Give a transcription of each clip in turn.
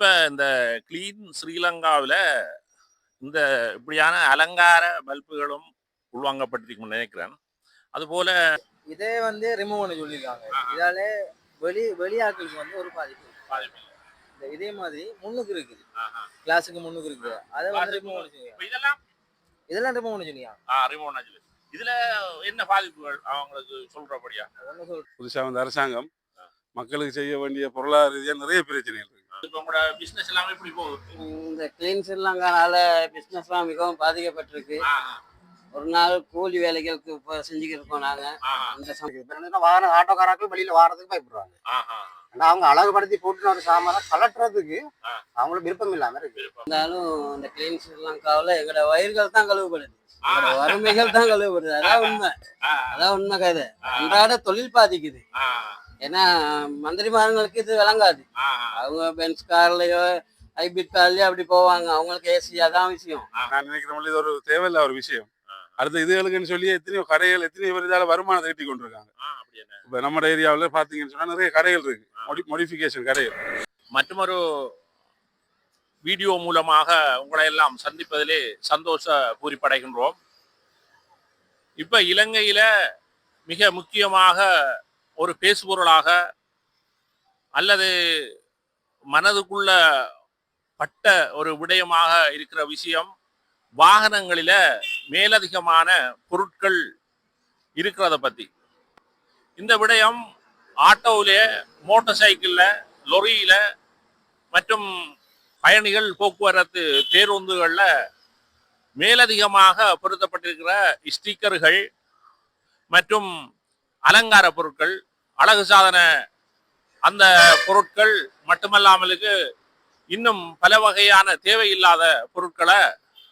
இப்ப இந்த கிளீன் ஸ்ரீலங்காவில இந்த இப்படியான அலங்கார பல்புகளும் உள்வாங்கப்பட்டிருக்கும் நினைக்கிறேன். அதுபோல இதே வந்து ரிமூவ் பண்ண சொல்லியிருக்காங்க இதால வெளி வெளியாட்களுக்கு வந்து ஒரு பாதிப்பு இந்த இதே மாதிரி முன்னுக்கு இருக்குது. கிளாஸுக்கு முன்னுக்கு இருக்குது. அதை வந்து ரிமூவ் பண்ண இதெல்லாம் இதெல்லாம் ரிமூவ் பண்ண ஆ, remote ஆ சொல்லு. இதுல என்ன பாதிப்புகள் அவங்களுக்கு சொல்றபடியா? ஒன்று சொல் புதுசா வந்த அரசாங்கம் மக்களுக்கு செய்ய வேண்டிய பொருளாதார ரீதியா நிறைய பிரச்சனைகள் இருக்கு. இப்ப உங்களோட பிசினஸ் எல்லாமே இப்படி போகுது? இந்த கிளீன் ஸ்ரீலங்கானால பிஸ்னஸ்லாம் மிகவும் பாதிக்கப்பட்டிருக்கு. ஒரு நாள் கூலி வேலைகளுக்கு இப்போ செஞ்சுக்கிட்டு இருக்கோம் நாங்கள் அந்த சம- இப்ப என்னன்னா வாகன ஆட்டோக்காரர்கள் வெளியில வாரதுக்கு பயப்படுறாங்க. ஆனா அவங்க அழகுபடுத்தி போட்டுன ஒரு சாமான கலட்டுறதுக்கு ஆ. அவங்களுக்கு விருப்பம் இல்லாம இருக்கு. இருந்தாலும் இந்த கிளீன் ஸ்ரீலங்காவில் எங்களோட வயிறுகள் தான் எங்களோட வறுமைகள் தான் கழுவுப்படுது. அதான் உண்மை. அதான் உண்மை கதை. அன்றாட தொழில் பாதிக்குது. ஏன்னா மந்திரிமார்களுக்கு இது விளங்காது. அவங்க பென்ஸ் கார்லயோ ஹைபிரிட் கார்லயோ அப்படி போவாங்க. அவங்களுக்கு ஏசி அதான் விஷயம். நான் நினைக்கிற மாதிரி இது ஒரு தேவையில்ல ஒரு விஷயம். அடுத்த இதுகளுக்குன்னு சொல்லி எத்தனையோ கடைகள் எத்தனையோ பேர் இதால வருமானத்தை ஈட்டி கொண்டிருக்காங்க. ஆ, அப்படி என்ன? இப்ப நம்ம ஏரியாவில் பாத்தீங்கன்னு சொன்னா நிறைய கடைகள் இருக்கு. மொடி மோடிஃபிகேஷன் கடைகள். மற்றொரு வீடியோ மூலமாக உங்களை எல்லாம் சந்திப்பதிலே சந்தோஷ பூரிப்படைகின்றோம். இப்ப இலங்கையில மிக முக்கியமாக ஒரு பேசுபொருளாக அல்லது மனதுக்குள்ள பட்ட ஒரு விடயமாக இருக்கிற விஷயம் வாகனங்களில மேலதிகமான பொருட்கள் இருக்கிறத பத்தி. இந்த விடயம் ஆட்டோவிலே மோட்டார் சைக்கிளில் லொரியில மற்றும் பயணிகள் போக்குவரத்து பேருந்துகளில் மேலதிகமாக பொருத்தப்பட்டிருக்கிற ஸ்டிக்கர்கள் மற்றும் அலங்கார பொருட்கள் அழகு சாதன அந்த பொருட்கள் மட்டுமல்லாமலுக்கு இன்னும் பல வகையான தேவையில்லாத பொருட்களை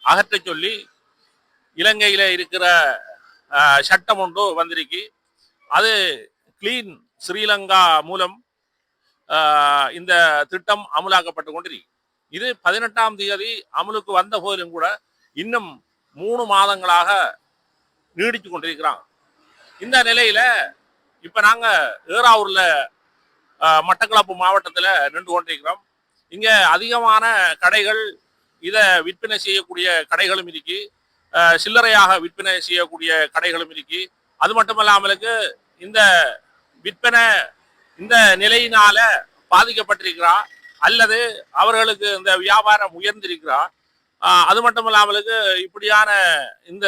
அகற்றச் சொல்லி இலங்கையில் இருக்கிற சட்டம் ஒன்று வந்திருக்கு. அது கிளீன் ஸ்ரீலங்கா மூலம் இந்த திட்டம் அமுலாக்கப்பட்டு கொண்டிருக்கு. இது பதினெட்டாம் தேதி அமலுக்கு வந்த போதிலும் கூட இன்னும் மூணு மாதங்களாக நீடித்து கொண்டிருக்கிறாங்க இந்த நிலையில இப்போ நாங்கள் ஏறாவூரில் மட்டக்களப்பு மாவட்டத்தில் நின்று கொண்டிருக்கிறோம். இங்கே அதிகமான கடைகள் இதை விற்பனை செய்யக்கூடிய கடைகளும் இருக்கு. சில்லறையாக விற்பனை செய்யக்கூடிய கடைகளும் இருக்கு. அது மட்டுமல்லாமலுக்கு இந்த விற்பனை இந்த நிலையினால பாதிக்கப்பட்டிருக்கிறா அல்லது அவர்களுக்கு இந்த வியாபாரம் உயர்ந்திருக்கிறா. அது அது மட்டுமல்லாமலுக்கு இப்படியான இந்த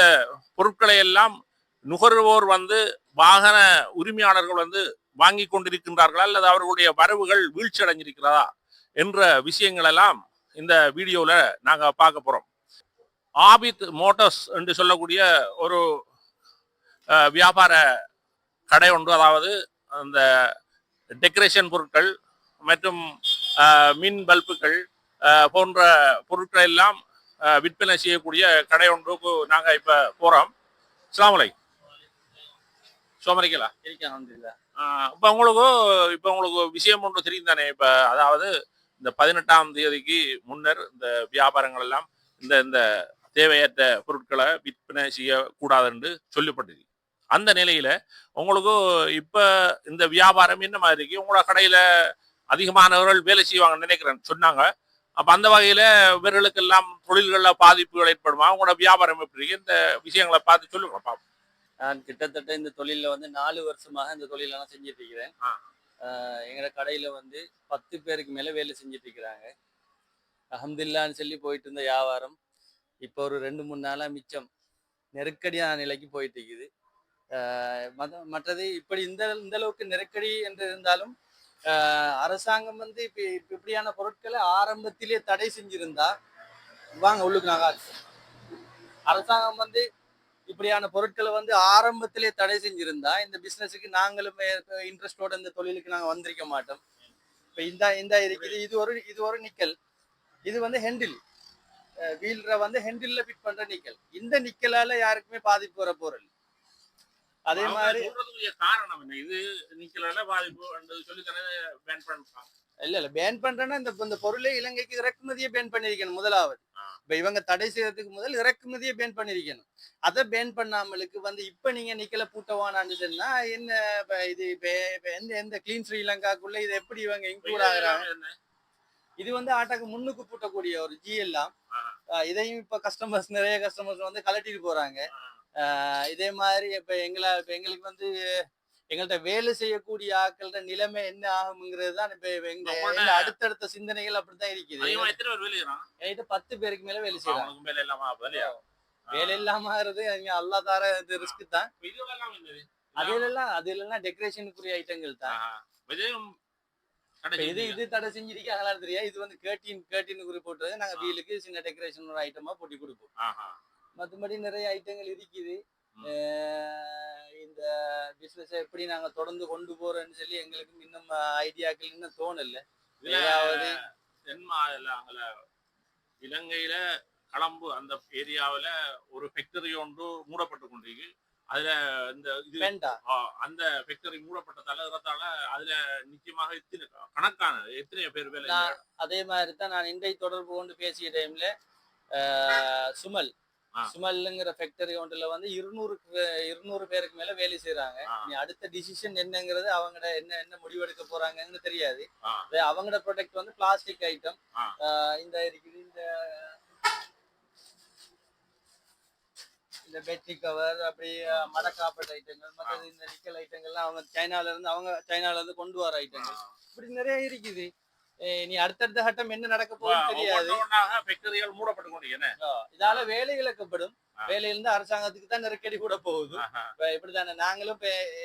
பொருட்களை எல்லாம் நுகர்வோர் வந்து வாகன உரிமையாளர்கள் வந்து வாங்கி கொண்டிருக்கின்றார்களா அல்லது அவர்களுடைய வரவுகள் வீழ்ச்சி அடைஞ்சிருக்கிறதா என்ற விஷயங்கள் எல்லாம் இந்த வீடியோவில் நாங்கள் பார்க்க போகிறோம் ஆபித் மோட்டர்ஸ் என்று சொல்லக்கூடிய ஒரு வியாபார கடை ஒன்று அதாவது அந்த டெக்கரேஷன் பொருட்கள் மற்றும் மின் பல்புகள் போன்ற பொருட்கள் எல்லாம் விற்பனை செய்யக்கூடிய கடை ஒன்றுக்கு நாங்கள் இப்போ போகிறோம் அஸ்ஸலாமு சோமரிக்கலா? இருக்காங்க இப்ப உங்களுக்கு இப்ப உங்களுக்கு விஷயம் ஒன்று தெரியும் தானே இப்ப அதாவது இந்த பதினெட்டாம் தேதிக்கு முன்னர் இந்த வியாபாரங்கள் எல்லாம் இந்த இந்த தேவையற்ற பொருட்களை விற்பனை செய்யக்கூடாது என்று சொல்லப்பட்டது. அந்த நிலையில உங்களுக்கு இப்ப இந்த வியாபாரம் என்ன மாதிரி இருக்கு? உங்களோட கடையில அதிகமானவர்கள் வேலை செய்வாங்கன்னு நினைக்கிறேன் சொன்னாங்க. அப்ப அந்த வகையில இவர்களுக்கெல்லாம் தொழில்கள்ல பாதிப்புகள் ஏற்படுமா? உங்களோட வியாபாரம் எப்படி இருக்கு? இந்த விஷயங்களை பார்த்து சொல்லுங்க பாப்போம். நான் கிட்டத்தட்ட இந்த தொழிலில் வந்து நாலு வருஷமாக இந்த தொழிலெல்லாம் செஞ்சுட்டு இருக்கிறேன் எங்களோட கடையில் வந்து பத்து பேருக்கு மேலே வேலை செஞ்சுட்டு இருக்கிறாங்க அஹம்துல்லான்னு சொல்லி போயிட்டு இருந்த வியாபாரம் இப்போ ஒரு ரெண்டு மூணு நாளாக மிச்சம். நெருக்கடியான நிலைக்கு போயிட்டு இருக்குது மற்றது இப்படி இந்த இந்த அளவுக்கு நெருக்கடி என்று இருந்தாலும் அரசாங்கம் வந்து இப்போ இப்போ இப்படியான பொருட்களை ஆரம்பத்திலே தடை செஞ்சிருந்தா வாங்க உள்ளுக்கு நாங்கள் அரசாங்கம் வந்து இப்படியான பொருட்களை வந்து ஆரம்பத்திலே தடை செஞ்சிருந்தா இந்த பிசினஸுக்கு நாங்களும் இன்ட்ரெஸ்டோட இந்த தொழிலுக்கு நாங்க வந்திருக்க மாட்டோம். இப்ப இந்த இந்த இருக்குது. இது ஒரு இது ஒரு நிக்கல். இது வந்து ஹெண்டில் வீல்ற வந்து ஹெண்டில்ல ஃபிட் பண்ற நிக்கல். இந்த நிக்கலால யாருக்குமே பாதிப்பு வர போறல் அதே மாதிரி காரணம் என்ன? இது நீக்கலால பாதிப்பு சொல்லி தானே பேன் பண்றாங்க இல்ல இல்ல. பேன் பண்றேன்னா இந்த இந்த பொருளை இலங்கைக்கு இறக்குமதியை பேன் பண்ணிருக்கணும் முதலாவது. இப்ப இவங்க தடை செய்யறதுக்கு முதல் இறக்குமதியை பேன் பண்ணிருக்கணும். அதை பேன் பண்ணாமலுக்கு வந்து இப்ப நீங்க நிக்கல பூட்டவானான்னு சொன்னா என்ன இது எந்த எந்த கிளீன் ஸ்ரீலங்காக்குள்ள இது எப்படி இவங்க இன்க்ளூட் ஆகுறாங்க? இது வந்து ஆட்டாக்கு முன்னுக்கு பூட்டக்கூடிய ஒரு ஜி எல்லாம். இதையும் இப்ப கஸ்டமர்ஸ் நிறைய கஸ்டமர்ஸ் வந்து கலட்டிட்டு போறாங்க. ஆஹ் இதே மாதிரி இப்ப எங்களை இப்ப எங்களுக்கு வந்து எங்கள்கிட்ட வேலை செய்யக்கூடிய ஆட்கள்ட நிலைமை என்ன ஆகுங்கிறது தான் இப்ப எங்க அடுத்தடுத்த சிந்தனைகள் அப்படித்தான் இருக்குது. என்கிட்ட பத்து பேருக்கு மேல வேலை செய்யறாங்க வேலை இல்லாம ஆகுறது இங்க அல்லா தார இது ரிஸ்க் தான். அதுல எல்லாம் அதுல எல்லாம் டெக்கரேஷனுக்குரிய ஐட்டங்கள் தான். இது இது தடை செஞ்சிருக்காங்களா தெரியா இது வந்து கேர்டின் கேர்டின் குறி போட்டுறது நாங்க வீலுக்கு சின்ன டெக்கரேஷன் ஒரு ஐட்டமா போட்டி கொடுப்போம். மற்றபடி நிறைய ஐட்டங்கள் இருக்குது. இந்த பிசினஸ் எப்படி நாங்க தொடர்ந்து கொண்டு போறோம்னு சொல்லி எங்களுக்கு இன்னும் ஐடியாக்கள் இன்னும் தோணல. ஏதாவது இலங்கையில களம்பு அந்த ஏரியாவுல ஒரு ஃபேக்டரி ஒன்று மூடப்பட்டு கொண்டிருக்கு. அதுல இந்த இது அந்த ஃபேக்டரி மூடப்பட்ட தலைவரத்தால அதுல நிச்சயமாக எத்தனை கணக்கான எத்தனை பேர் வேலை அதே மாதிரி தான் நான் இன்றை தொடர்பு கொண்டு பேசிய டைம்ல சுமல். சுமல்ங்கிற ஃபேக்டரி ஒன்றுல வந்து இருநூறுக்கு இருநூறு பேருக்கு மேல வேலை செய்யறாங்க. இனி அடுத்த டிசிஷன் என்னங்கிறது அவங்கட என்ன என்ன முடிவெடுக்க போறாங்கன்னு தெரியாது. அவங்களோட ப்ராடக்ட் வந்து பிளாஸ்டிக் ஐட்டம். இந்த இருக்குது இந்த இந்த பெட்ரி கவர் அப்படி மடக்காப்பட்ட ஐட்டங்கள் மற்றது இந்த நிக்கல் ஐட்டங்கள்லாம் அவங்க சைனால இருந்து அவங்க சைனால இருந்து கொண்டு வர ஐட்டங்கள் இப்படி நிறைய இருக்குது. நீ அடுத்தடுத்த கட்டம் என்ன நடக்க போகுதுன்னு தெரியாது. ஒவ்வொன்றாக ஃபேக்டரிகள் மூடப்பட்டு கொண்டிருக்கேன் ஆஹ் இதால வேலை இழக்கப்படும் ஆ. வேலையிலிருந்து அரசாங்கத்துக்கு தான் நெருக்கடி கூட போகுது. இப்ப இப்படித்தானே நாங்களும்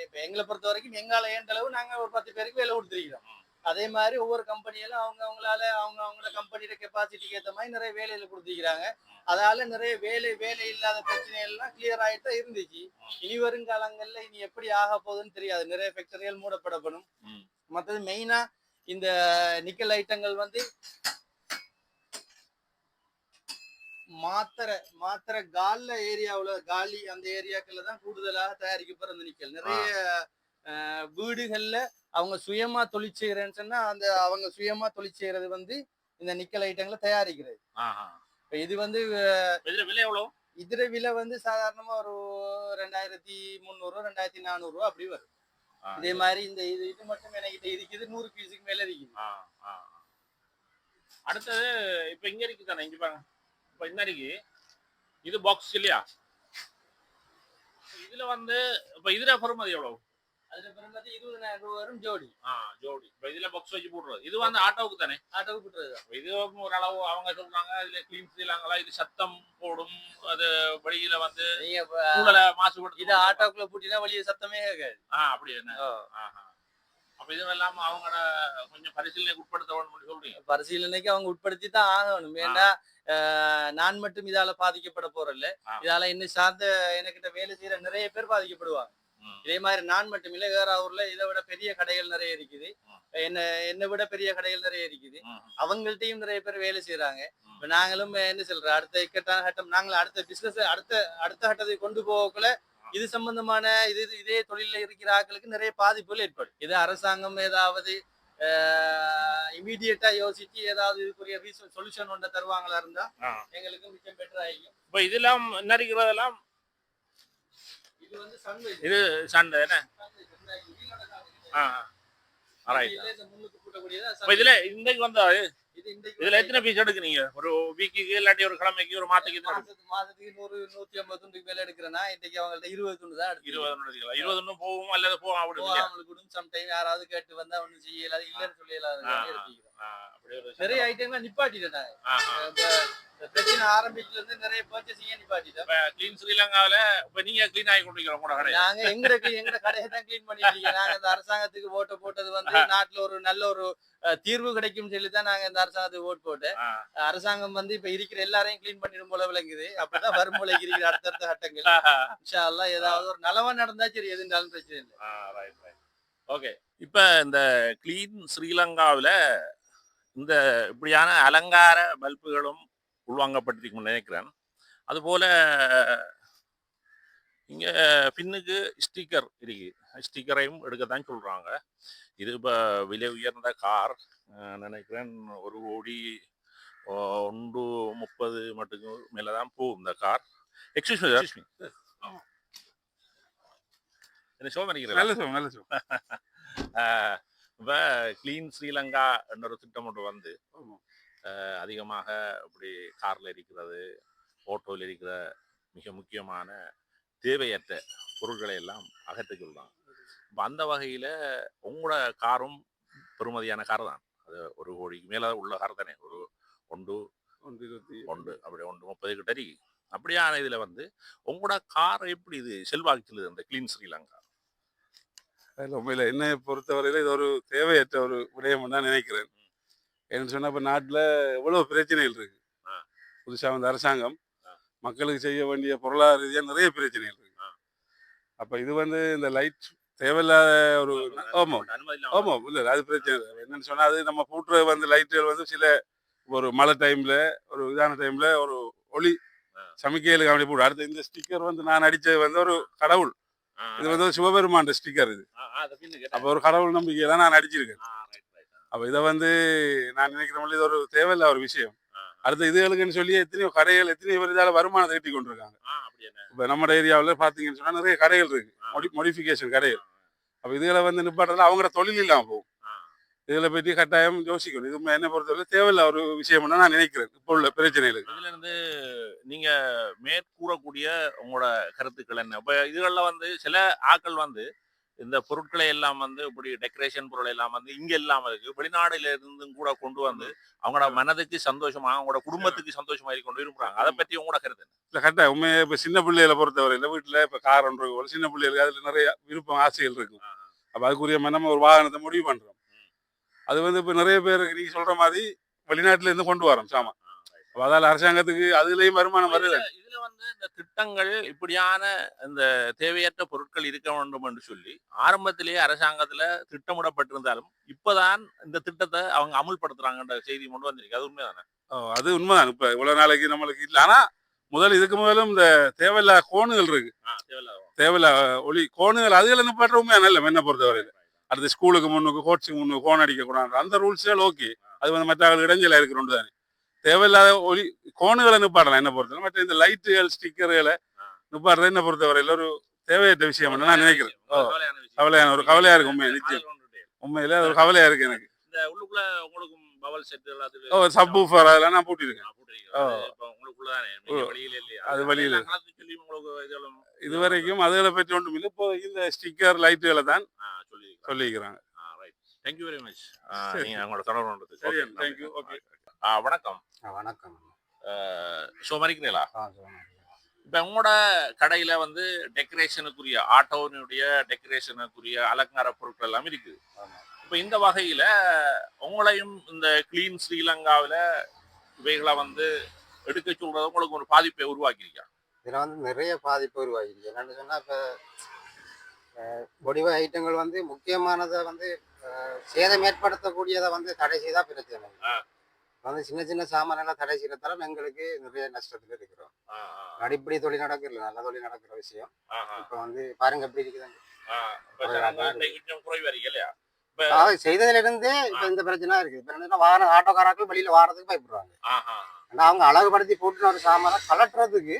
இப்ப எங்களை பொறுத்த வரைக்கும் எங்கால ஏண்ட அளவு நாங்க ஒரு பத்து பேருக்கு வேலை கொடுத்துருக்கிறோம். அதே மாதிரி ஒவ்வொரு கம்பெனியிலும் அவங்க அவங்களால அவங்க அவங்களோட கம்பெனியோட கெப்பாசிட்டிக்கு ஏத்த மாதிரி நிறைய வேலையில கொடுத்துருக்காங்க அதால நிறைய வேலை வேலை இல்லாத பிரச்சனை எல்லாம் கிளியர் ஆயிட்டு தான் இருந்துச்சு இனி வருங்காலங்கள்ல இனி எப்படி ஆக போகுதுன்னு தெரியாது. நிறைய ஃபேக்டரிகள் மூடப்படப்படும். மற்றது மெயினா இந்த நிக்கல் ஐட்டங்கள் வந்து மாத்திரை மாத்திரை கால்ல ஏரியாவுல காலி அந்த ஏரியாக்கள்ல தான் கூடுதலாக தயாரிக்கப்படுற அந்த நிக்கல். நிறைய வீடுகள்ல அவங்க சுயமா தொழில் செய்யறேன்னு சொன்னா அந்த அவங்க சுயமா தொழில் செய்யறது வந்து இந்த நிக்கல் ஐட்டங்களை தயாரிக்கிறது. இது வந்து விலை எவ்வளவு இதுல விலை வந்து சாதாரணமா ஒரு ரெண்டாயிரத்தி முந்நூறு ரெண்டாயிரத்தி நானூறு ரூபா அப்படி வரும். இதே மாதிரி இந்த இது இது மட்டும் என்கிட்ட இருக்குது நூறு பீஸுக்கு மேல இருக்குது. அடுத்தது இப்ப இங்க இருக்கு தானே இங்க பாருங்க. இப்ப இந்த இருக்கு இது பாக்ஸ் இல்லையா? இதுல வந்து இப்ப இதுல பெறுமதி எவ்வளவு? அதுல பிறகு இருபதாயிரம் ரூபா வரும் ஜோடி. ஆ ஜோடி. இப்ப இதுல பாக்ஸ் வச்சு போடுறது இது வந்து ஆட்டோவுக்கு தானே? ஆட்டோவுக்கு இப்ப இது ஓரளவு அவங்க சொல்றாங்க இதுல கிளீன் செய்யலாங்களா இது சத்தம் போடும் அது வெளியில வந்து சூழலை மாசுபடுத்தும் இது ஆட்டோக்குள்ள பூட்டினா வெளியே சத்தமே கேட்காது. ஆ அப்படி என்ன? ஆஹா. அப்ப இதுவெல்லாம் அவங்களோட கொஞ்சம் பரிசீலனைக்கு உட்படுத்த வேணும்னு சொல்றீங்க? பரிசீலனைக்கு அவங்க உட்படுத்தி தான் ஆகணும். ஏன்னா நான் மட்டும் இதால பாதிக்கப்பட போறல. இதால இன்னும் சார்ந்த எனக்கிட்ட வேலை செய்யற நிறைய பேர் பாதிக்கப்படுவாங்க. இதே மாதிரி நான் மட்டும் இல்ல ஏறாவூர்ல இதை விட பெரிய கடைகள் நிறைய இருக்குது. என்ன என்னை விட பெரிய கடைகள் நிறைய இருக்குது. அவங்கள்ட்டயும் நிறைய பேர் வேலை செய்யறாங்க. இப்ப நாங்களும் என்ன சொல்றோம் அடுத்த இக்கட்டான கட்டம் நாங்களும் அடுத்த பிசினஸ் அடுத்த அடுத்த கட்டத்தை கொண்டு போகக்குள்ள இது சம்பந்தமான இது இதே தொழில இருக்கிற ஆட்களுக்கு நிறைய பாதிப்புகள் ஏற்படும் இது அரசாங்கம் ஏதாவது இமீடியட்டா யோசிச்சு ஏதாவது இதுக்குரிய ரீசன் சொல்யூஷன் ஒன்றை தருவாங்களா இருந்தா. எங்களுக்கு மிச்சம் பெட்டர் ஆகிக்கும் இப்ப இதெல்லாம் என்ன இருக்கிறதெல்லாம் இது சண்டை என்ன? ஆ இப்ப இதுல இன்னைக்கு வந்து இதுல எத்தனை பீஸ் எடுக்குறீங்க? ஒரு வீக்குக்கு இல்லாட்டி ஒரு கிழமைக்கு ஒரு மாசத்துக்கு மாசத்துக்கு நூறு நூத்தி ஐம்பது துண்டுக்கு மேல எடுக்கிறேன்னா இன்னைக்கு அவங்கள்ட்ட இருபது துண்டு தான் இருபது எடுக்கலாம் இருபது ஒண்ணு போகும் அல்லது போகும்? போகாமலுக்கு கூட சம்டைம் யாராவது கேட்டு வந்தா ஒண்ணும் செய்யலாது இல்லைன்னு சொல்லலாது நிறைய ஐட்டங்கள் நிப்பாட்டிட்டேன். இந்த பிரச்சனை ஆரம்பிச்சதுல இருந்து நிறைய பர்ச்சேசிங்க நிப்பாட்டிட்டோம் இப்ப கிளீன் ஸ்ரீலங்காவில இப்ப நீங்க கிளீன் ஆகி கொண்டிருக்கிற உங்களோட கடை நாங்க எங்களுக்கு எங்க கடையை தான் கிளீன் பண்ணிட்டு. நாங்க இந்த அரசாங்கத்துக்கு ஓட்டு போட்டது வந்து நாட்டுல ஒரு நல்ல ஒரு தீர்வு கிடைக்கும் சொல்லி தான் நாங்க இந்த அரசாங்கத்துக்கு ஓட்டு போட்டு அரசாங்கம் வந்து இப்ப இருக்கிற எல்லாரையும் கிளீன் பண்ணிடும் போல விளங்குது. அப்படிதான் வரும் போல இருக்கிற அடுத்தடுத்த கட்டங்கள். இன்ஷா ஏதாவது ஒரு நலவா நடந்தா சரி எது இருந்தாலும் பிரச்சனை இல்லை. ஓகே இப்ப இந்த கிளீன் ஸ்ரீலங்காவில இந்த இப்படியான அலங்கார பல்புகளும் உள்வாங்கப்பட்டிருக்கும்னு நினைக்கிறேன். அதுபோல இங்க பின்னுக்கு ஸ்டிக்கர் இருக்கு. ஸ்டிக்கரையும் எடுக்கத்தான் சொல்றாங்க. இது இப்போ விலை உயர்ந்த கார் நினைக்கிறேன் ஒரு கோடி ஒன்று முப்பது மட்டுக்கு மேலே தான் போகும் இந்த car. Excuse me excuse me என்ன சோகம் நினைக்கிறேன் நல்ல சோ நல்ல சோ இப்போ க்ளீன் ஸ்ரீலங்கா என்ற ஒரு திட்டம் ஒன்று வந்து அதிகமாக இப்படி காரில் இருக்கிறது ஆட்டோவில் இருக்கிற மிக முக்கியமான தேவையற்ற பொருட்களை எல்லாம் அகற்ற சொல்றாங்க இப்போ அந்த வகையில் உங்களோட காரும் பெறுமதியான கார் தான் அது ஒரு கோடிக்கு மேலே உள்ள கார் தானே ஒரு ஒன்று ஒன்று இருபத்தி ஒன்று அப்படி ஒன்று முப்பது கிட்ட அப்படியான இதில் வந்து உங்களோட கார் எப்படி இது செல்வாக்கு செல்லுது அந்த க்ளீன் ஸ்ரீலங்கா? அதில் உண்மையில் என்னை பொறுத்தவரையில் இது ஒரு தேவையற்ற ஒரு விடயம் தான் நினைக்கிறேன். ஏன்னு சொன்னால் இப்போ நாட்டில் எவ்வளோ பிரச்சனைகள் இருக்கு. ஆ. புதுசாக வந்த அரசாங்கம். மக்களுக்கு செய்ய வேண்டிய பொருளாதார ரீதியாக நிறைய பிரச்சனைகள் இருக்கு. அப்போ இது வந்து இந்த லைட் தேவையில்லாத ஒரு ஆமாம் ஆமாம் இல்லை அது பிரச்சனை என்னன்னு சொன்னால் அது நம்ம பூட்டுற வந்து லைட்டுகள் வந்து சில ஒரு மழை டைமில் ஒரு இதான டைமில் ஒரு ஒளி அப்படி போடும் அடுத்து இந்த ஸ்டிக்கர் வந்து நான் அடித்தது வந்து ஒரு கடவுள். இது வந்து சிவபெருமான் ஸ்டிக்கர் இது அப்போ ஒரு கடவுள் நம்பிக்கையை தான் நான் அடிச்சிருக்கேன். அப்போ இதை வந்து நான் நினைக்கிற மாதிரி இது ஒரு தேவையில்ல ஒரு விஷயம். அடுத்த இதுகளுக்குன்னு சொல்லி எத்தனையோ கடைகள் எத்தனையோ பேர் இதால வருமானத்தை ஈட்டி கொண்டிருக்காங்க? இப்போ நம்ம ஏரியாவில் பார்த்தீங்கன்னு சொன்னால் நிறைய கடைகள் இருக்கு. மொடி மொடிஃபிகேஷன் கடைகள் அப்போ இதுகளை வந்து நிப்பாட்டுறதுல அவங்களோட தொழில் இல்லாமல் போகும். இதில் பற்றி கட்டாயம் யோசிக்கணும். இது என்ன பொறுத்தவரை தேவையில்ல. ஒரு விஷயம் நான் நினைக்கிறேன். இப்போ உள்ள பிரச்சனைகளுக்கு. இதுல இருந்து நீங்க மேற்கூறக்கூடிய உங்களோட கருத்துக்கள் என்ன? இப்ப இதுகள்ல வந்து சில ஆட்கள் வந்து இந்த பொருட்களை எல்லாம் வந்து இப்படி டெக்கரேஷன் பொருள் எல்லாம் வந்து இங்க இல்லாம இருக்கு. வெளிநாடுல இருந்தும் கூட கொண்டு வந்து அவங்களோட மனதுக்கு சந்தோஷமா அவங்களோட குடும்பத்துக்கு சந்தோஷமா கொண்டு விரும்புறாங்க அதை பத்தி உங்களோட கருத்து? இல்லை கரெக்டாக உண்மையை இப்போ சின்ன பிள்ளைகளை பொறுத்தவரையில் வீட்டில் இப்போ கார் ஒன்று. சின்ன பிள்ளைகளுக்கு அதில் நிறைய விருப்பம் ஆசைகள் இருக்கும். அப்போ அதுக்குரிய நம்ம ஒரு வாகனத்தை முடிவு பண்ணுறோம். அது வந்து இப்போ நிறைய பேருக்கு நீங்கள் சொல்கிற மாதிரி வெளிநாட்டுல இருந்து கொண்டு வரோம் சாமான். அப்போ அதால் அரசாங்கத்துக்கு அதுலேயும் வருமானம் வருது. இதுல- வந்து இந்த திட்டங்கள் இப்படியான இந்த தேவையற்ற பொருட்கள் இருக்க வேண்டும் என்று சொல்லி ஆரம்பத்திலேயே அரசாங்கத்துல திட்டமிடப்பட்டிருந்தாலும் இப்பதான் இந்த திட்டத்தை அவங்க அமுல்படுத்துறாங்கன்ற செய்தி கொண்டு வந்திருக்கு. அது உண்மைதானே? ஓ, அது உண்மைதான். இப்போ இவ்வளோ நாளைக்கு நம்மளுக்கு இல்லை. ஆனால் முதல் இதுக்கு முதலும் இந்த தேவையில்லா கோணுகள் இருக்கு. தேவையில்ல ஒளி கோணுகள் அதுகளை நிப்பாட்டுற உண்மையா நல்ல என்ன பொறுத்தவரையில் அடுத்து ஸ்கூலுக்கு முன்னுக்கு கோட்ஸுக்கு முன்னுக்கு கோன் அடிக்க கூடாது அந்த ரூல்ஸ்கள் ஓகே அது வந்து மற்ற இடைஞ்சல இருக்கிறோம் தானே தேவையில்லாத ஒளி கோணுகளை நிப்பாடலாம் என்ன பொறுத்தவரை மற்ற இந்த லைட்டுகள் ஸ்டிக்கர்களை நிப்பாடுறது என்ன பொறுத்தவரையில் ஒரு தேவையற்ற விஷயம் நான் நினைக்கிறேன் கவலையான ஒரு கவலையா இருக்கு உண்மையா நிச்சயம். உண்மையில ஒரு கவலையா இருக்கு எனக்கு உள்ளுக்குள்ள உங்களுக்கும் பவல் செட் எல்லாத்துக்கும் ஓ சப் ஊஃபர் அதெல்லாம் நான் பூட்டிருக்கேன் போட்டிருக்கீங்க. ஓ. அது இப்ப உங்களுக்குள்ளதானே நீங்க ஓ. வெளியில இல்லையா அது வெளியில. அதெல்லாம் கலந்து சொல்லி உங்களுக்கு இதெல்லாம் இது வரைக்கும் அதுகளை பற்றி ஒன்றும் இல்லை இப்போ இந்த ஸ்டிக்கர் லைட்டுகளை தான். சொல்லிக்கிறாங்க ஆ, right. Thank you very much. ஆ, சரி. நீங்க உங்களோட தொடர்பு. சரி. நன்றி. Okay. ஆ, வணக்கம் வணக்கம் சொல்லுங்க. இப்ப உங்களோட கடையில வந்து டெக்கரேஷனுக்குரிய ஆட்டோனுடைய டெக்கரேஷனுக்குரிய அலங்கார பொருட்கள் எல்லாம் இருக்கு ஆமா. இப்ப இந்த வகையில உங்களையும் இந்த கிளீன் ஸ்ரீலங்காவில இவைகளை வந்து எடுக்க சொல்றது உங்களுக்கு ஒரு பாதிப்பை உருவாக்கியிருக்கா இதுல வந்து நிறைய பாதிப்பு உருவாகிருக்கு என்னன்னு சொன்னா இப்ப பொடிவ ஐட்டங்கள் வந்து முக்கியமானதை வந்து சேதம் ஏற்படுத்தக்கூடியதை வந்து தடை செய்தா பிரச்சனை. வந்து சின்ன சின்ன சாமான் எல்லாம் தடை செய்யறதால எங்களுக்கு நிறைய நஷ்டத்துல இருக்கிறோம். அடிப்படை தொழில் நடக்கல நல்ல தொழில் நடக்கிற விஷயம். இப்ப வந்து பாருங்க எப்படி இருக்குது. கொஞ்சம் குறைவா இருக்கு இல்லையா? அதாவது செய்ததுல இருந்தே இப்ப இந்த பிரச்சனை இருக்கு. இப்ப என்னன்னா வாகன ஆட்டோக்காரர்கள் வெளியில வாரதுக்கு பயப்படுறாங்க. ஏன்னா அவங்க அழகுபடுத்தி போட்டுன ஒரு சாமான கலட்டுறதுக்கு.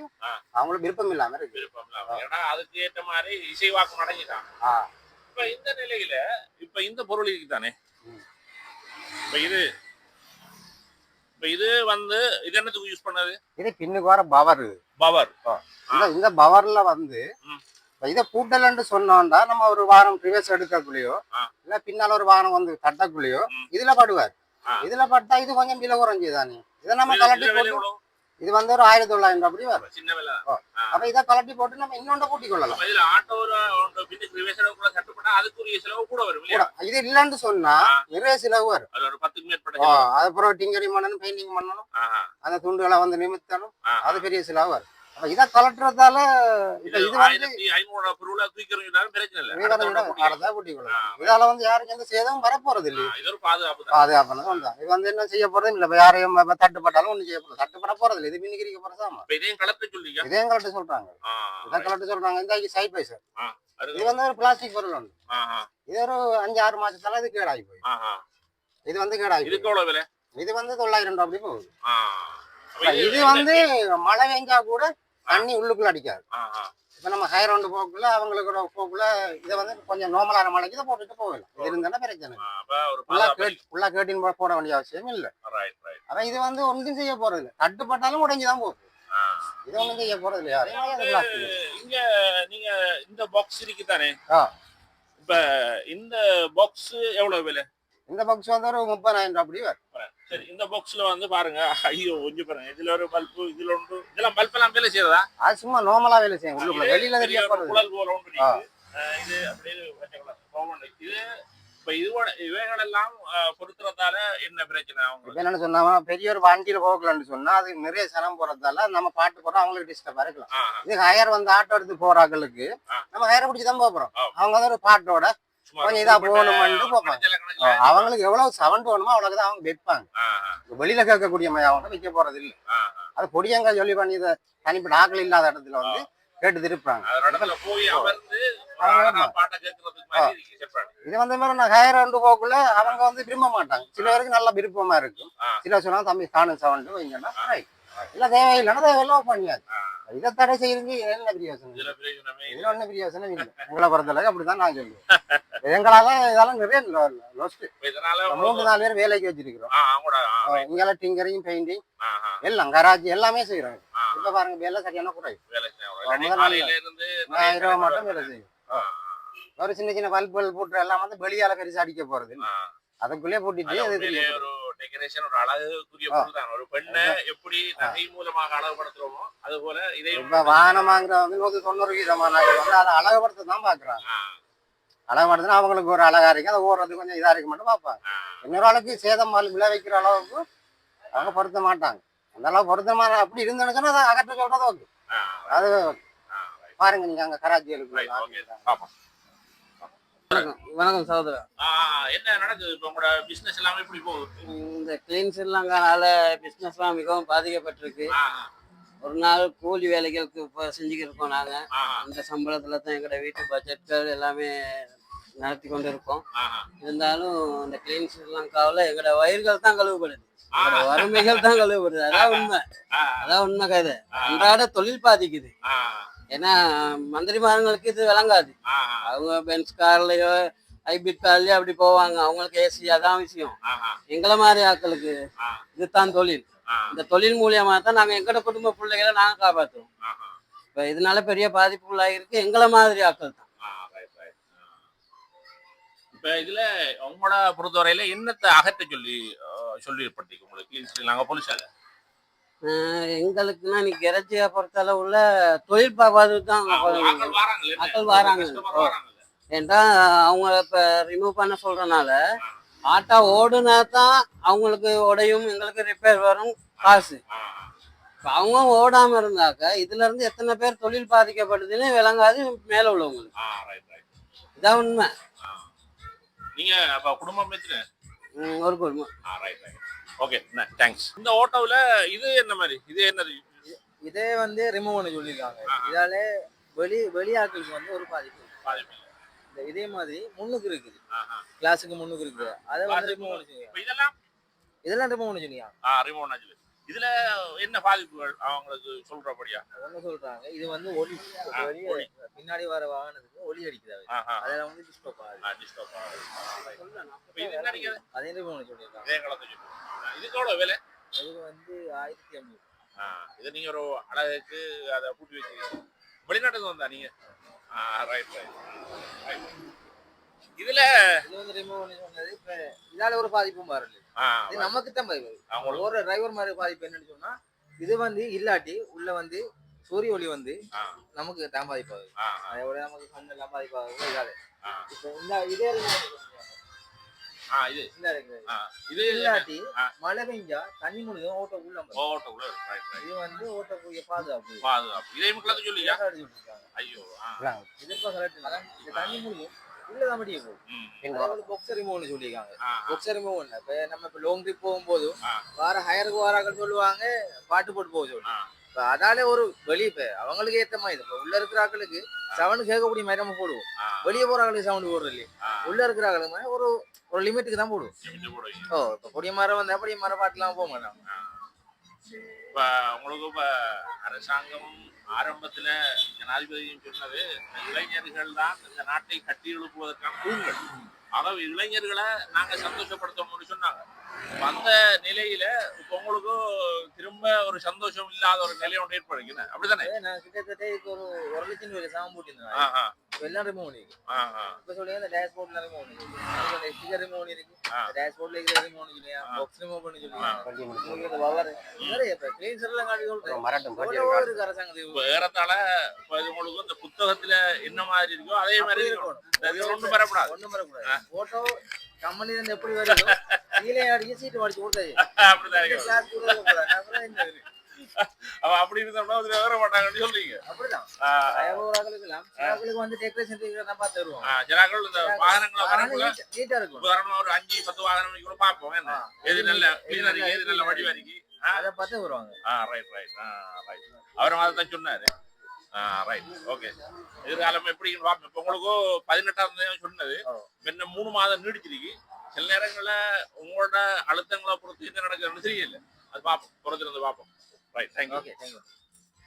அவங்களுக்கு விருப்பம் இல்லாம இருக்கு விருப்பம் இல்லாம. ஏன்னா அதுக்கு ஏற்ற மாதிரி இசைவாக்கம் ஆ. இப்ப இந்த நிலையில இப்ப இந்த பொருள் ம். இப்ப இது இப்ப இது வந்து இது என்னத்துக்கு யூஸ் பண்ணது இது பின்னுக்கு வர பவர் பவர் இந்த பவர்ல வந்து இதை கூட்டலன்னு சொன்னோம்னா நம்ம ஒரு வாரம் ரிவர்ஸ் எடுக்கக்குள்ளேயோ. இல்ல பின்னால ஒரு வாரம் வந்து தட்டக்குள்ளேயோ. இதுல படுவார். இதுல பட்டா இது கொஞ்சம் விலை குறைஞ்சுதானே இதை நம்ம கலட்டி போட்டு? இது வந்து ஒரு ஆயிரத்தி தொள்ளாயிரம் அப்படி வரும். சின்ன விலை. அப்ப இதை கலட்டி போட்டு நம்ம இன்னொன்று கூட்டி கொள்ளலாம். இதுல ஆட்டோ அதுக்குரிய செலவு கூட வரும் இது இல்லைன்னு சொன்னா. நிறைய செலவு வரும். ஒரு பத்துக்கு மேற்பட்ட. அதுக்கப்புறம் டிங்கரிங் பண்ணணும் பெயிண்டிங் பண்ணணும். அந்த துண்டுகளை வந்து நிமித்தணும். அது பெரிய செலவு வரும். இதை கலட்டுறதால இது வந்து. இதால வந்து யாருக்கு எந்த சேதமும் வரப்போறது இல்லை இது ஒரு பாதுகாப்பு தான். இது வந்து என்ன செய்ய போறது இல்ல. யாரையும் தட்டுப்பட்டாலும் ஒண்ணு செய்ய போறது தட்டுப்பட போறது இல்லை. இது மின்னிக்கிரிக்க போறதாமா இதையும் கலட்டு சொல்றாங்க. இதை கலட்டு சொல்றாங்க. இந்த சைட் பை இது வந்து ஒரு பிளாஸ்டிக் பொருள் ஒன்று இது ஒரு அஞ்சு ஆறு மாசத்தால இது கேடாகி போய் இது வந்து கேடாகி இது வந்து தொள்ளாயிரம் ரூபாய் அப்படி போகுது. இது வந்து மழை பெஞ்சா கூட தண்ணி உள்ளுக்குள்ள அடிக்காது. இப்ப நம்ம ஹையர் ரவுண்டு போக்குள்ள அவங்களுக்கு போக்குள்ள இதை வந்து கொஞ்சம் நார்மலான மழைக்கு இதை போட்டுட்டு போகலாம். இது இருந்தா பிரச்சனை ஃபுல்லாக கேட் ஃபுல்லாக கேட்டின் போட வேண்டிய அவசியம் இல்லை. அதான் இது வந்து ஒன்றும் செய்ய போறது இல்லை. தட்டுப்பட்டாலும் உடைஞ்சு தான் போகுது. இது ஒன்றும் செய்ய போறது இல்லையா. இங்க நீங்க இந்த பாக்ஸ் இருக்கு தானே. இப்ப இந்த பாக்ஸ் எவ்வளவு விலை? இந்த பாக்ஸ் வந்து ஒரு முப்பதாயிரம் ரூபாய் அப்படி வரும். சரி இந்த பாக்ஸ்ல வந்து பாருங்க. ஐயோ கொஞ்சம் பாருங்க இதுல ஒரு பல்பு இதுல ஒன்று இதெல்லாம் பல்ப் எல்லாம் வேலை செய்யறதா? அது சும்மா நார்மலா வேலை செய்யும். உள்ளுக்குள்ள வெளியில தெரிய. குழல் போல ஒன்று இது அப்படியே இது இப்ப இதுவோட இவைகள் எல்லாம் அஹ், பொருத்துறதால என்ன பிரச்சனை அவங்களுக்கு? என்னன்னு சொன்னா பெரிய ஒரு வண்டியில போகலன்னு சொன்னா அது நிறைய சனம் போறதால நம்ம பாட்டு போறோம் அவங்களுக்கு டிஸ்டர்பா இருக்கலாம். இது ஹயர் வந்து ஆட்டோ எடுத்து போறாங்களுக்கு. நம்ம ஹயர் பிடிச்சி தான் போறோம். அவங்க வந்து ஒரு பாட்டோட கொஞ்சம் இதா போகணும்னு பார்ப்பாங்க. அவங்களுக்கு எவ்வளவு சவுண்ட் வேணுமோ அவ்வளவுக்கு தான் அவங்க வைப்பாங்க வெளியில கேட்கக்கூடிய அவங்க வைக்க போறது இல்ல. அது பொடியங்க சொல்லி பண்ணி இதை தனிப்பட்ட ஆக்கள் இல்லாத இடத்துல வந்து கேட்டு திருப்பாங்க. இது வந்து மாதிரி நான் ஹயர் ரெண்டு போக்குள்ள அவங்க வந்து விரும்ப மாட்டாங்க. சில பேருக்கு நல்ல விருப்பமா இருக்கும். சில சொன்னா தம்பி காணும் சவுண்ட் வைங்கன்னா. இல்ல தேவையில்லைன்னா தேவையில்லாம் பண்ணியாது இதை தடை செய்யறதுக்கு என்ன பிரயோசனம்? இதுல ஒன்றும் பிரயோசனம் இல்லை. உங்களை பொறுத்தளவுக்கு அப்படிதான் நான் சொல்லுவேன். எங்களால இதெல்லாம் நிறைய லொஸ்ட் மூணு நாலு பேர் வேலைக்கு வச்சிருக்கிறோம். இங்கெல்லாம் டிங்கரிங் பெயிண்டிங் எல்லாம் கராஜி எல்லாமே செய்யறோம் ஆ. இப்ப பாருங்க வேலை சரியான குறை வேலை செய்யணும். இல்லாட்டி முதல்ல காலையில இருந்து நிறைய ஆயிரம் ரூபாய் மட்டும் வேலை செய்யும் ஒரு சின்ன சின்ன பல்புகள் போட்டு எல்லாம் வந்து வெளியால பெருசா அடிக்க போறது. அதுக்குள்ளே போட்டுட்டு அது தெரியும் ஒரு டெக்கரேஷன் ஒரு அழகுக்குரிய. பொருள் தான் ஒரு பெண்ணை எப்படி நகை மூலமாக அழகுபடுத்துறோமோ அது போல இதையும் இப்ப நூத்தி தொண்ணூறு வீதமான வந்து அதை அழகுபடுத்த தான் பாக்குறாங்க அழகுபடுத்தினா அவங்களுக்கு ஒரு அழகா இருக்கு. அதை ஓடுறது கொஞ்சம் இதா இருக்கு மட்டும் பார்ப்பாங்க. இன்னொரு ஆளுக்கு சேதம் விளைவிக்கிற அளவுக்கு அவங்க பொருத்த மாட்டாங்க. அந்த அளவு பொருத்தமான அப்படி இருந்தேன்னு சொன்னா அதை அகற்ற சொல்றது ஓகே. அது பாருங்க நீங்க அங்க okay. பாப்போம். வணக்கம். வணக்கம் சகோதரா. என்ன நடக்குது இப்ப உங்களோட பிசினஸ் எல்லாமே எப்படி போகுது? இந்த கிளீன்ஸ் இல்லங்கனால பிஸ்னஸ்லாம் மிகவும் பாதிக்கப்பட்டிருக்கு. ஒரு நாள் கூலி வேலைகளுக்கு இப்போ செஞ்சுக்கிட்டு இருக்கோம் நாங்கள் அந்த சம்பளத்தில் தான் எங்களோட வீட்டு பட்ஜெட்கள் எல்லாமே நடத்தி கொண்டு இருக்கோம் இருந்தாலும் இந்த கிளீன் ஸ்ரீலங்காவில் எங்களோட வயிறுகள் தான் கழுவுப்படுது. எங்களோட வறுமைகள் தான் கழுவுப்படுது. அதான் உண்மை. அதான் உண்மை கதை. அன்றாட தொழில் பாதிக்குது. ஏன்னா மந்திரிமார்களுக்கு இது விளங்காது. அவங்க பென்ஸ் கார்லயோ ஹைபிரிட் கார்லயோ அப்படி போவாங்க. அவங்களுக்கு ஏசி அதான் விஷயம். எங்களை மாதிரி ஆட்களுக்கு. இதுதான் தொழில். இந்த தொழில் மூலியமா தான் நாங்க எங்களோட குடும்ப பிள்ளைகளை நாங்க காப்பாற்றுவோம் ஆ, இப்ப இதனால பெரிய பாதிப்புள்ளாயிருக்கு எங்களை மாதிரி ஆட்கள் தான். இப்ப இதுல உங்களோட பொறுத்தவரையில என்னத்தை அகற்ற சொல்லி சொல்லி உங்களுக்கு. ஸ்ரீலங்கா போலீஸால எங்களுக்குன்னா இறைச்சியை பொறுத்த அளவுல தொழில் பார்க்காதது தான்? ஆட்கள் வாராங்க. ஏன்டா அவங்க இப்ப ரிமூவ் பண்ண சொல்றனால ஆட்டோ ஓடுனா தான் அவங்களுக்கு உடையும் எங்களுக்கு ரிப்பேர் வரும் காசு. அவங்க ஓடாம இருந்தாக்க இதுல இருந்து எத்தனை பேர் தொழில் பாதிக்கப்படுதுன்னு விளங்காது மேல உள்ளவங்களுக்கு. இதான் உண்மை. நீங்க குடும்பம் ஒரு குடும்பம். ஓகே தேங்க்ஸ் இந்த ஆட்டோவில் இது என்ன மாதிரி? இது என்னது? இதே வந்து ரிமூவ் பண்ண சொல்லியிருக்காங்க. இதால வெளி வெளியாட்களுக்கு வந்து ஒரு பாதிப்பு. பாதிப்பு. இந்த இதே மாதிரி முன்னுக்கு இருக்குது. கிளாஸுக்கு முன்னுக்கு இருக்குது. அதை வந்து ரிமூவ் பண்ண இதெல்லாம்? இதெல்லாம் ரிமூவ் பண்ண சொல்லியிருக்காங்க ஆ ரிமோட் ஆச்சு இதுல என்ன பாதிப்புகள் அவங்களுக்கு சொல்றபடியா? என்ன சொல்றாங்க. இது வந்து ஒலி. பின்னாடி வர வாகனத்துக்கு ஒலி அடிக்குது அதெல்லாம் வந்து டிஸ்டர்ப் ஆகுது. disturb ஆகுது. இது என்ன அடிக்காது அதே ரிமூவ் பண்ண சொல்லியிருக்காங்க. இதுக்கு விலை? இது வந்து ஆயிரத்தி ஐநூறு. இதை நீங்க ஒரு அழகுக்கு அதை கூட்டி வச்சுக்கீங்க வெளிநாட்டுக்கு வந்தா நீங்க? ஆ ரைட் ரைட் இதுல இது வந்து ரிமூவ் பண்ணி சொன்னது. இதால ஒரு பாதிப்பும் வரல. இது நமக்கு தான் பாதிப்பு அவங்களுக்கு. ஒரு டிரைவர் மாதிரி பாதிப்பு என்னன்னு சொன்னா இது வந்து இல்லாட்டி உள்ள வந்து சூரிய ஒளி வந்து நமக்கு தான் பாதிப்பாகுது. ஆ, அதை விட நமக்கு கண்ணு எல்லாம் பாதிப்பாகுது இதால. இப்போ இந்த இதே இது. இல்லாட்டி. மழை பெஞ்சா தண்ணி முழுதும் ஓட்ட உள்ள. ஓட்ட உள்ள இது வந்து ஓட்டக்கூடிய பாதுகாப்பு. பாதுகாப்பு. இதே மக்களுக்கு சொல்லியா இதை சொல்லியிருக்காங்க. ஐயோ இது இப்ப. இந்த தண்ணி முழுதும் உள்ளதான் முடிய போகுது ம், அதாவது boxer remove சொல்லியிருக்காங்க. boxer remove இல்ல. இப்ப நம்ம இப்ப லாங் ட்ரிப் போகும்போது. வார ஹயருக்கு வாராக்கள் சொல்லுவாங்க பாட்டு போட்டு போக சொல்லி ஆ. இப்ப அதாலே ஒரு வெளியே இப்ப அவங்களுக்கு ஏத்த மாதிரி இப்ப உள்ள இருக்கிற ஆட்களுக்கு சவுண்ட் கேட்கக்கூடிய மாதிரி நம்ம போடுவோம். வெளியே போற சவுண்ட் போடுறது இல்லையே. உள்ள இருக்கிற ஆட்களுக்கு மாதிரி ஒரு ஒரு லிமிட்டுக்கு தான் போடுவோம். ஓ இப்ப பொடிய மரம் வந்தா பொடிய மரம் பாட்டுலாம் போக மாட்டாங்க இப்ப உங்களுக்கு இப்ப அரசாங்கம் ஆரம்பத்துல ஜனாதிபதியும் சொன்னது இளைஞர்கள் தான் இந்த நாட்டை கட்டி எழுப்புவதற்கான தூண்கள் ஆகவே இளைஞர்களை நாங்க சந்தோஷப்படுத்தணும்னு சொன்னாங்க. அந்த நிலையில இப்ப உங்களுக்கு திரும்ப ஒரு சந்தோஷம் இல்லாத ஒரு நிலை ஒன்று ஏற்படுகிறது அப்படிதானே? அதே நான் கிட்டத்தட்ட இப்போ ஒரு ஒரு லட்சம் ரூபாய் சாமம் எல்லாம் ரிமூவ் பண்ணிருக்கு இப்போ சொல்லுங்க இந்த டேஷ்போர்ட்ல ரிமூவ் பண்ணிருக்கு ஸ்டிக்கர் ரிமூவ் பண்ணிருக்கு. டேஷ்போர்ட்ல இருக்கிற ரிமூவ் பண்ணி சொல்லியா. பாக்ஸ் ரிமூவ் பண்ணி உங்களுக்கு இந்த பவர் நிறைய இப்போ கிளீன்சர் எல்லாம் காட்டி சொல்றேன். மரட்டும் இருக்கு இப்ப இது? உங்களுக்கு இந்த புத்தகத்துல என்ன மாதிரி இருக்கோ அதே மாதிரி இருக்கும் ஒண்ணும் வரக்கூடாது. ஒண்ணும் வரக்கூடாது. போட்டோ கம்பெனி இருந்து எப்படி வருதோ கீழே அடிச்சு சீட்டு மடிச்சு கொடுத்தாச்சு அப்படிதான் இருக்கும் கிளாஸ் கூட வரக்கூடாது. அப்புறம் என்ன இது? அவ அப்படி இருந்தோம்னா இதுல வர மாட்டாங்கன்னு சொல்றீங்க அப்படிதான் வந்து டெக்கரேஷன் பார்த்து ஜனாக்கள் இந்த வாகனங்களை வரக்குள்ள நீட்டா இருக்கும். உதாரணமா ஒரு அஞ்சு பத்து வாகனம் கூட பார்ப்போம். என்ன? எது நல்ல கிளீன் இருக்கு எது நல்ல வடி வரைக்கும் அதை பார்த்து வருவாங்க. ஆ ரைட் ரைட் ஆ ரைட் அவரும் அதை தான் சொன்னாரு. ஆ ரைட் ஓகே எதிர்காலம் எப்படின்னு பார்ப்போம். இப்போ உங்களுக்கு பதினெட்டாம் தேதி சொன்னது. இன்னும் மூணு மாதம் நீடிச்சிருக்கு. சில நேரங்களில் உங்களோட அழுத்தங்களை பொறுத்து என்ன நடக்குதுன்னு தெரியல. அது பார்ப்போம். பொறுத்திருந்து பார்ப்போம். Right thank you okay thank you